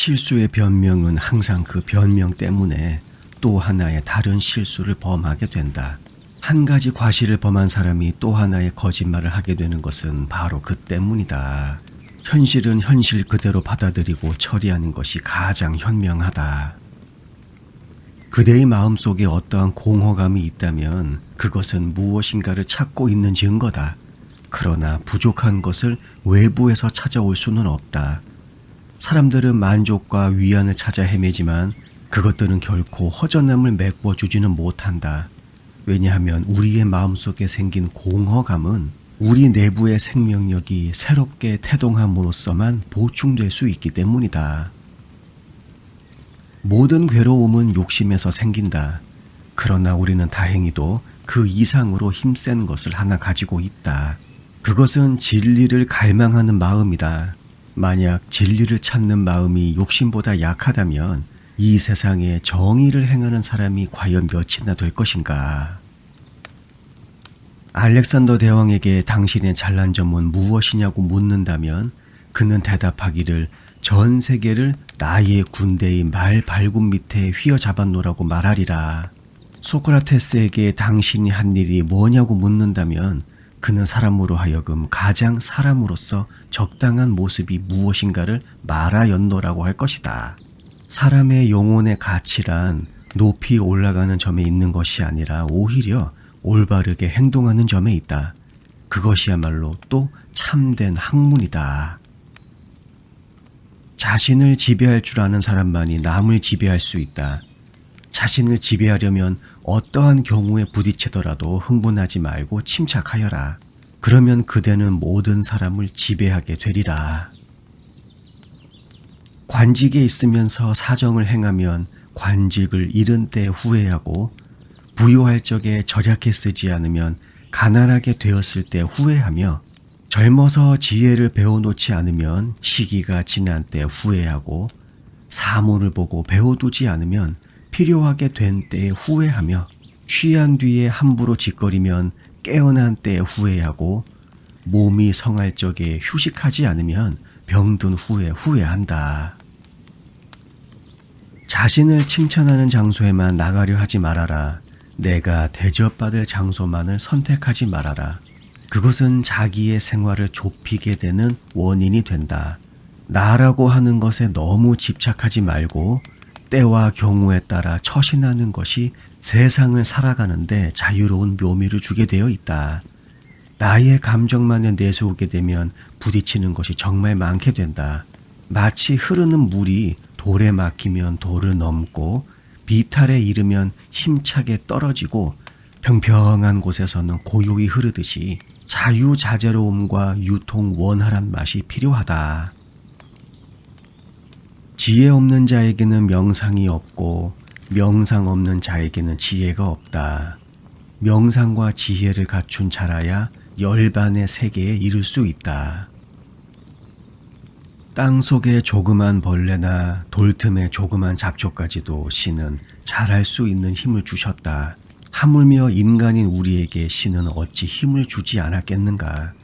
실수의 변명은 항상 그 변명 때문에 또 하나의 다른 실수를 범하게 된다. 한 가지 과실을 범한 사람이 또 하나의 거짓말을 하게 되는 것은 바로 그 때문이다. 현실은 현실 그대로 받아들이고 처리하는 것이 가장 현명하다. 그대의 마음 속에 어떠한 공허감이 있다면 그것은 무엇인가를 찾고 있는 증거다. 그러나 부족한 것을 외부에서 찾아올 수는 없다. 사람들은 만족과 위안을 찾아 헤매지만 그것들은 결코 허전함을 메꿔주지는 못한다. 왜냐하면 우리의 마음속에 생긴 공허감은 우리 내부의 생명력이 새롭게 태동함으로써만 보충될 수 있기 때문이다. 모든 괴로움은 욕심에서 생긴다. 그러나 우리는 다행히도 그 이상으로 힘센 것을 하나 가지고 있다. 그것은 진리를 갈망하는 마음이다. 만약 진리를 찾는 마음이 욕심보다 약하다면 이 세상에 정의를 행하는 사람이 과연 몇이나 될 것인가? 알렉산더 대왕에게 당신의 잘난 점은 무엇이냐고 묻는다면 그는 대답하기를 전 세계를 나의 군대의 말 발굽 밑에 휘어잡아 놓으라고 말하리라. 소크라테스에게 당신이 한 일이 뭐냐고 묻는다면 그는 사람으로 하여금 가장 사람으로서 적당한 모습이 무엇인가를 말하였노라고 할 것이다. 사람의 영혼의 가치란 높이 올라가는 점에 있는 것이 아니라 오히려 올바르게 행동하는 점에 있다. 그것이야말로 또 참된 학문이다. 자신을 지배할 줄 아는 사람만이 남을 지배할 수 있다. 자신을 지배하려면 어떠한 경우에 부딪히더라도 흥분하지 말고 침착하여라. 그러면 그대는 모든 사람을 지배하게 되리라. 관직에 있으면서 사정을 행하면 관직을 잃은 때 후회하고 부유할 적에 절약해 쓰지 않으면 가난하게 되었을 때 후회하며 젊어서 지혜를 배워놓지 않으면 시기가 지난 때 후회하고 사문을 보고 배워두지 않으면 필요하게 된 때에 후회하며 취한 뒤에 함부로 짓거리면 깨어난 때에 후회하고 몸이 성할 적에 휴식하지 않으면 병든 후에 후회한다. 자신을 칭찬하는 장소에만 나가려 하지 말아라. 내가 대접받을 장소만을 선택하지 말아라. 그것은 자기의 생활을 좁히게 되는 원인이 된다. 나라고 하는 것에 너무 집착하지 말고 때와 경우에 따라 처신하는 것이 세상을 살아가는데 자유로운 묘미를 주게 되어 있다. 나의 감정만에 내세우게 되면 부딪히는 것이 정말 많게 된다. 마치 흐르는 물이 돌에 막히면 돌을 넘고 비탈에 이르면 힘차게 떨어지고 평평한 곳에서는 고요히 흐르듯이 자유자재로움과 유통 원활한 맛이 필요하다. 지혜 없는 자에게는 명상이 없고 명상 없는 자에게는 지혜가 없다. 명상과 지혜를 갖춘 자라야 열반의 세계에 이를 수 있다. 땅 속의 조그만 벌레나 돌틈의 조그만 잡초까지도 신은 잘할 수 있는 힘을 주셨다. 하물며 인간인 우리에게 신은 어찌 힘을 주지 않았겠는가?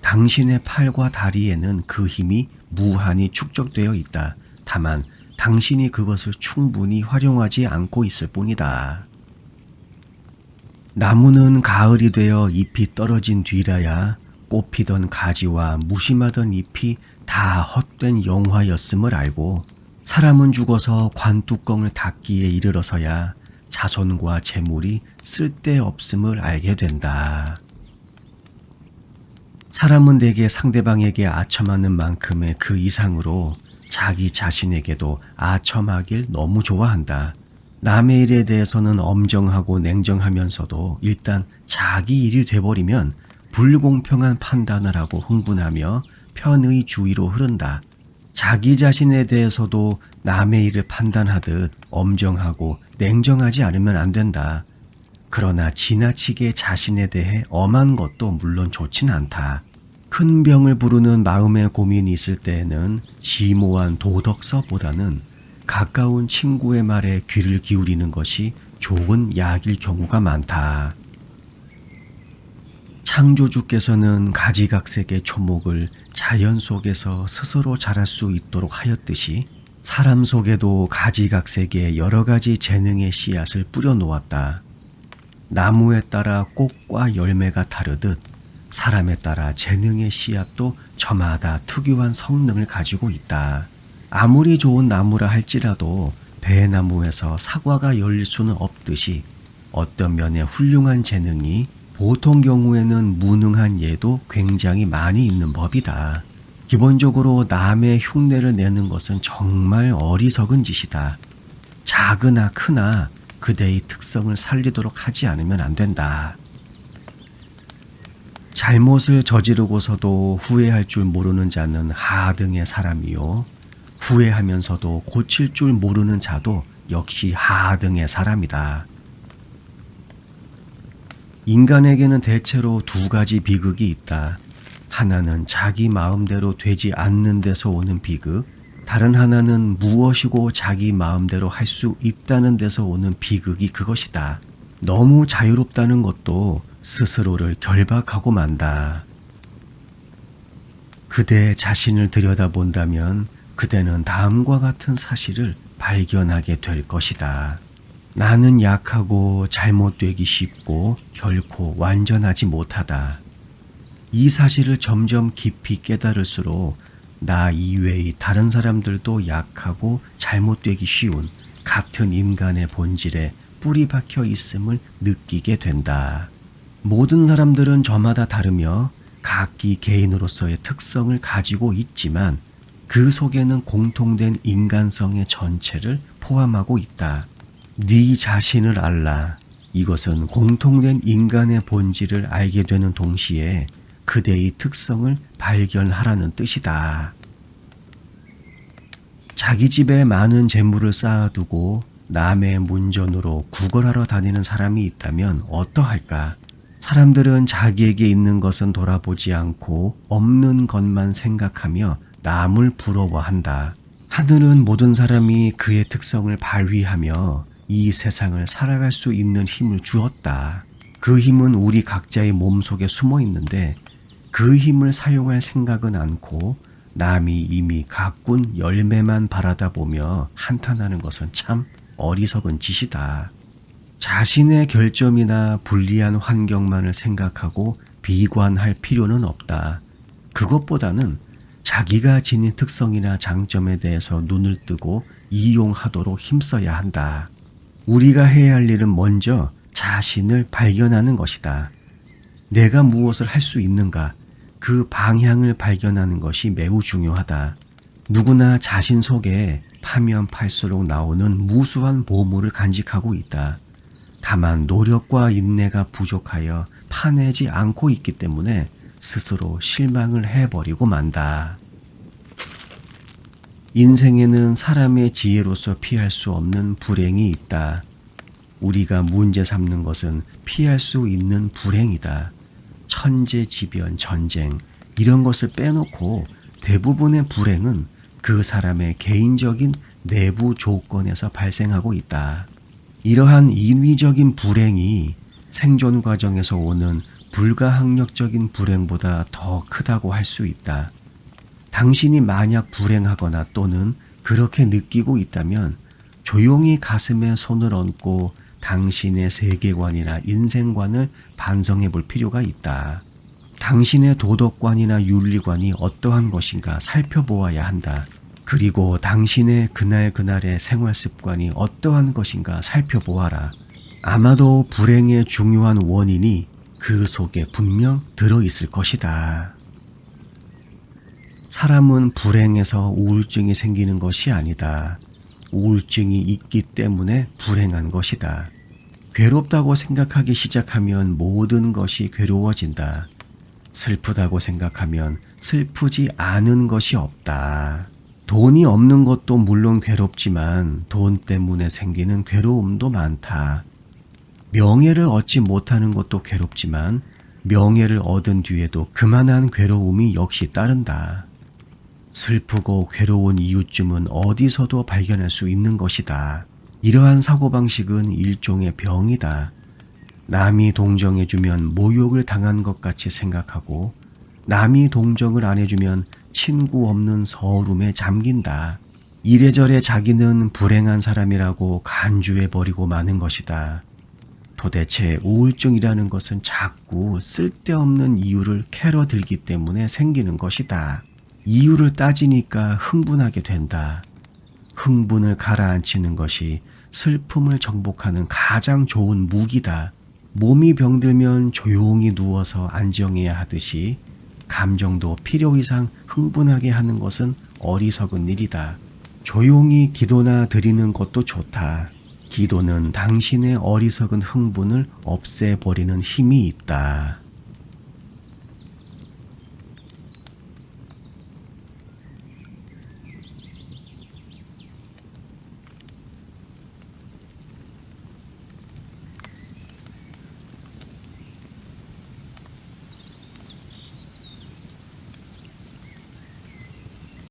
당신의 팔과 다리에는 그 힘이 무한히 축적되어 있다. 다만 당신이 그것을 충분히 활용하지 않고 있을 뿐이다. 나무는 가을이 되어 잎이 떨어진 뒤라야 꽃피던 가지와 무심하던 잎이 다 헛된 영화였음을 알고 사람은 죽어서 관뚜껑을 닫기에 이르러서야 자손과 재물이 쓸데없음을 알게 된다. 사람은 대개 상대방에게 아첨하는 만큼의 그 이상으로 자기 자신에게도 아첨하길 너무 좋아한다. 남의 일에 대해서는 엄정하고 냉정하면서도 일단 자기 일이 돼버리면 불공평한 판단을 하고 흥분하며 편의 주의로 흐른다. 자기 자신에 대해서도 남의 일을 판단하듯 엄정하고 냉정하지 않으면 안 된다. 그러나 지나치게 자신에 대해 엄한 것도 물론 좋진 않다. 큰 병을 부르는 마음의 고민이 있을 때에는 심오한 도덕서보다는 가까운 친구의 말에 귀를 기울이는 것이 좋은 약일 경우가 많다. 창조주께서는 가지각색의 초목을 자연 속에서 스스로 자랄 수 있도록 하였듯이 사람 속에도 가지각색의 여러 가지 재능의 씨앗을 뿌려 놓았다. 나무에 따라 꽃과 열매가 다르듯 사람에 따라 재능의 씨앗도 저마다 특유한 성능을 가지고 있다. 아무리 좋은 나무라 할지라도 배나무에서 사과가 열릴 수는 없듯이 어떤 면에 훌륭한 재능이 보통 경우에는 무능한 예도 굉장히 많이 있는 법이다. 기본적으로 남의 흉내를 내는 것은 정말 어리석은 짓이다. 작으나 크나 그대의 특성을 살리도록 하지 않으면 안 된다. 잘못을 저지르고서도 후회할 줄 모르는 자는 하등의 사람이요. 후회하면서도 고칠 줄 모르는 자도 역시 하등의 사람이다. 인간에게는 대체로 두 가지 비극이 있다. 하나는 자기 마음대로 되지 않는 데서 오는 비극, 다른 하나는 무엇이고 자기 마음대로 할 수 있다는 데서 오는 비극이 그것이다. 너무 자유롭다는 것도 스스로를 결박하고 만다. 그대 자신을 들여다본다면 그대는 다음과 같은 사실을 발견하게 될 것이다. 나는 약하고 잘못되기 쉽고 결코 완전하지 못하다. 이 사실을 점점 깊이 깨달을수록 나 이외의 다른 사람들도 약하고 잘못되기 쉬운 같은 인간의 본질에 뿌리 박혀 있음을 느끼게 된다. 모든 사람들은 저마다 다르며 각기 개인으로서의 특성을 가지고 있지만 그 속에는 공통된 인간성의 전체를 포함하고 있다. 네 자신을 알라. 이것은 공통된 인간의 본질을 알게 되는 동시에 그대의 특성을 발견하라는 뜻이다. 자기 집에 많은 재물을 쌓아두고 남의 문전으로 구걸하러 다니는 사람이 있다면 어떠할까? 사람들은 자기에게 있는 것은 돌아보지 않고 없는 것만 생각하며 남을 부러워한다. 하늘은 모든 사람이 그의 특성을 발휘하며 이 세상을 살아갈 수 있는 힘을 주었다. 그 힘은 우리 각자의 몸 속에 숨어 있는데 그 힘을 사용할 생각은 않고 남이 이미 가꾼 열매만 바라다 보며 한탄하는 것은 참 어리석은 짓이다. 자신의 결점이나 불리한 환경만을 생각하고 비관할 필요는 없다. 그것보다는 자기가 지닌 특성이나 장점에 대해서 눈을 뜨고 이용하도록 힘써야 한다. 우리가 해야 할 일은 먼저 자신을 발견하는 것이다. 내가 무엇을 할 수 있는가, 그 방향을 발견하는 것이 매우 중요하다. 누구나 자신 속에 파면 팔수록 나오는 무수한 보물을 간직하고 있다. 다만 노력과 인내가 부족하여 파내지 않고 있기 때문에 스스로 실망을 해버리고 만다. 인생에는 사람의 지혜로서 피할 수 없는 불행이 있다. 우리가 문제 삼는 것은 피할 수 있는 불행이다. 천재 지변, 전쟁, 이런 것을 빼놓고 대부분의 불행은 그 사람의 개인적인 내부 조건에서 발생하고 있다. 이러한 인위적인 불행이 생존 과정에서 오는 불가항력적인 불행보다 더 크다고 할 수 있다. 당신이 만약 불행하거나 또는 그렇게 느끼고 있다면 조용히 가슴에 손을 얹고 당신의 세계관이나 인생관을 반성해 볼 필요가 있다. 당신의 도덕관이나 윤리관이 어떠한 것인가 살펴보아야 한다. 그리고 당신의 그날 그날의 생활 습관이 어떠한 것인가 살펴보아라. 아마도 불행의 중요한 원인이 그 속에 분명 들어 있을 것이다. 사람은 불행해서 우울증이 생기는 것이 아니다. 우울증이 있기 때문에 불행한 것이다. 괴롭다고 생각하기 시작하면 모든 것이 괴로워진다. 슬프다고 생각하면 슬프지 않은 것이 없다. 돈이 없는 것도 물론 괴롭지만 돈 때문에 생기는 괴로움도 많다. 명예를 얻지 못하는 것도 괴롭지만 명예를 얻은 뒤에도 그만한 괴로움이 역시 따른다. 슬프고 괴로운 이유쯤은 어디서도 발견할 수 있는 것이다. 이러한 사고방식은 일종의 병이다. 남이 동정해주면 모욕을 당한 것 같이 생각하고 남이 동정을 안 해주면 친구 없는 서름에 잠긴다. 이래저래 자기는 불행한 사람이라고 간주해버리고 마는 것이다. 도대체 우울증이라는 것은 자꾸 쓸데없는 이유를 캐러 들기 때문에 생기는 것이다. 이유를 따지니까 흥분하게 된다. 흥분을 가라앉히는 것이 슬픔을 정복하는 가장 좋은 무기다. 몸이 병들면 조용히 누워서 안정해야 하듯이 감정도 필요 이상 흥분하게 하는 것은 어리석은 일이다. 조용히 기도나 드리는 것도 좋다. 기도는 당신의 어리석은 흥분을 없애버리는 힘이 있다.